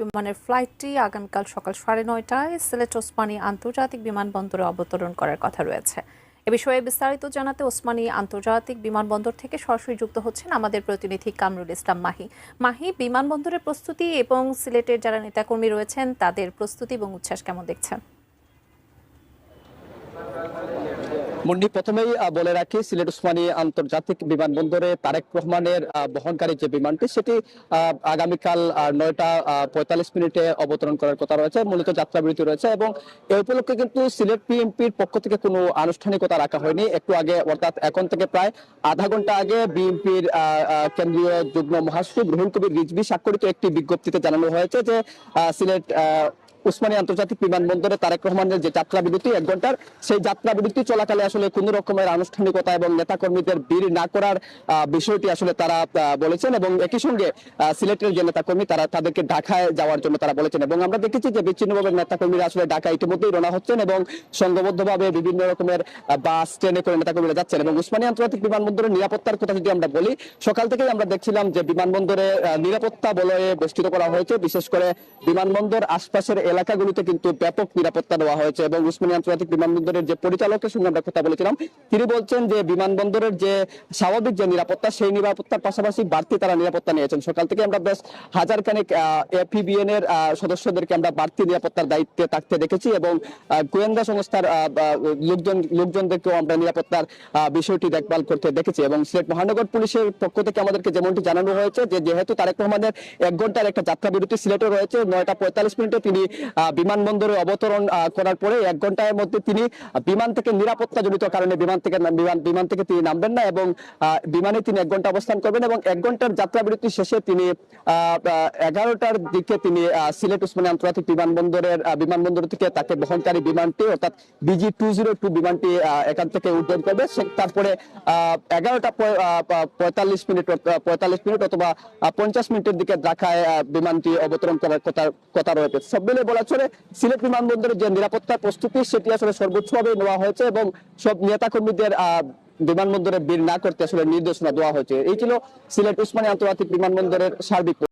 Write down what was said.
বিমানের ফ্লাইটটি আগামীকাল সকাল সাড়ে নয়টায় সিলেট ওসমানী আন্তর্জাতিক বিমানবন্দরে অবতরণ করার কথা রয়েছে। এ বিষয়ে বিস্তারিত জানাতে ওসমানী আন্তর্জাতিক বিমানবন্দর থেকে সরাসরি যুক্ত হচ্ছেন আমাদের প্রতিনিধি কামরুল ইসলাম মাহি। মাহি, বিমানবন্দরের প্রস্তুতি এবং সিলেটের যারা নেতাকর্মী রয়েছেন, তাদের প্রস্তুতি এবং উচ্ছ্বাস কেমন দেখছেন? মুন্ডি প্রথমেই বলে রাখি, সিলেট উসমানী আন্তর্জাতিক বিমানবন্দরে তারেক রহমানের বহনকারী যে বিমানটি, সেটি আগামীকাল নয়টা পঁয়তাল্লিশ মিনিটে অবতরণ করার কথা রয়েছে, মূলত যাত্রাবিরতি রয়েছে এবং এ উপলক্ষে কিন্তু সিলেট পিএমপির পক্ষ থেকে কোনো আনুষ্ঠানিকতা রাখা হয়নি। একটু আগে, অর্থাৎ এখন থেকে প্রায় আধা ঘণ্টা আগে বিএনপির কেন্দ্রীয় যুগ্ম মহাসচিব রুহুল কবির রিজভি স্বাক্ষরিত একটি বিজ্ঞপ্তিতে জানানো হয়েছে যে সিলেট উসমানী আন্তর্জাতিক বিমানবন্দরে তারেক রহমানের যে যাত্রা বিরতি এক ঘণ্টার, সেই যাত্রা বিরতি চলাকালে আসলে কোন রকমের আনুষ্ঠানিকতা এবং নেতাকর্মীদের ভিড় না করার বিষয়টি আসলে তারা বলেছেন এবং একই সঙ্গে সিলেটের যে নেতাকর্মী তারা তাদেরকে ঢাকায় যাওয়ার জন্য তারা বলেছেন এবং আমরা দেখেছি যে বিচ্ছিন্নভাবে নেতাকর্মীরা আসলে ঢাকা ইতিমধ্যেই রওনা হচ্ছেন এবং সংঘবদ্ধভাবে বিভিন্ন রকমের বাস, ট্রেনে করে নেতাকর্মীরা যাচ্ছেন এবং উসমানী আন্তর্জাতিক বিমানবন্দরের নিরাপত্তার কথা যদি আমরা বলি, সকাল থেকেই আমরা দেখছিলাম যে বিমানবন্দরে নিরাপত্তা বলয়ে বেষ্টিত করা হয়েছে, বিশেষ করে বিমানবন্দর আশপাশের এলাকাগুলিতে কিন্তু ব্যাপক নিরাপত্তা দেওয়া হয়েছে এবং উসমানী আন্তর্জাতিক বিমানবন্দরের যে পরিচালকের সঙ্গে আমরা কথা বলেছিলাম, তিনি বলছেন যে বিমানবন্দরের যে স্বাভাবিক যে নিরাপত্তা, সেই নিরাপত্তার পাশাপাশি বাড়তি তারা নিরাপত্তা নিয়েছেন। সকাল থেকে আমরা বেশ হাজার খানেক এপিবিএন এর সদস্যদেরকে আমরা বাড়তি নিরাপত্তার দায়িত্বে থাকতে দেখেছি এবং গোয়েন্দা সংস্থার লোকজন, লোকজনদেরকেও আমরা নিরাপত্তার বিষয়টি দেখভাল করতে দেখেছি এবং সিলেট মহানগর পুলিশের পক্ষ থেকে আমাদেরকে যেমনটি জানানো হয়েছে যে যেহেতু তারেক রহমানের এক ঘণ্টার একটা যাত্রা বিরতি সিলেটে রয়েছে, নয়টা পঁয়তাল্লিশ মিনিটে তিনি বিমানবন্দরে অবতরণ আহ, করার পরে এক ঘণ্টার মধ্যে তিনি আহ, বিমান থেকে নিরাপত্তা জনিত কারণে বিমান থেকে বিমান থেকে তিনি নামবেন না এবং আহ, বিমানে তিনি এক ঘণ্টা অবস্থান করবেন এবং এক ঘণ্টার যাত্রা বিরতি শেষে তিনি এগারোটার দিকে তিনি সিলেট উসমানী আন্তর্জাতিক বিমানবন্দরের বিমানবন্দর থেকে তাকে বহনকারী বিমানটি অর্থাৎ বিজি টু জিরো টু বিমানটি এখান থেকে উড্ডয়ন করবে। তারপরে এগারোটা পঁয়তাল্লিশ মিনিট পঁয়তাল্লিশ মিনিট অথবা পঞ্চাশ মিনিটের দিকে ঢাকায় আহ, বিমানটি অবতরণ করার কথা কথা রয়েছে। সব মিলে বলা চলে, সিলেট বিমানবন্দরের যে নিরাপত্তার প্রস্তুতি, সেটি আসলে সর্বোচ্চভাবে নেওয়া হয়েছে এবং সব নেতাকর্মীদের বিমানবন্দরে ভিড় না করতে আসলে নির্দেশনা দেওয়া হয়েছে। এই ছিল সিলেট উসমানী আন্তর্জাতিক বিমানবন্দরের সার্বিক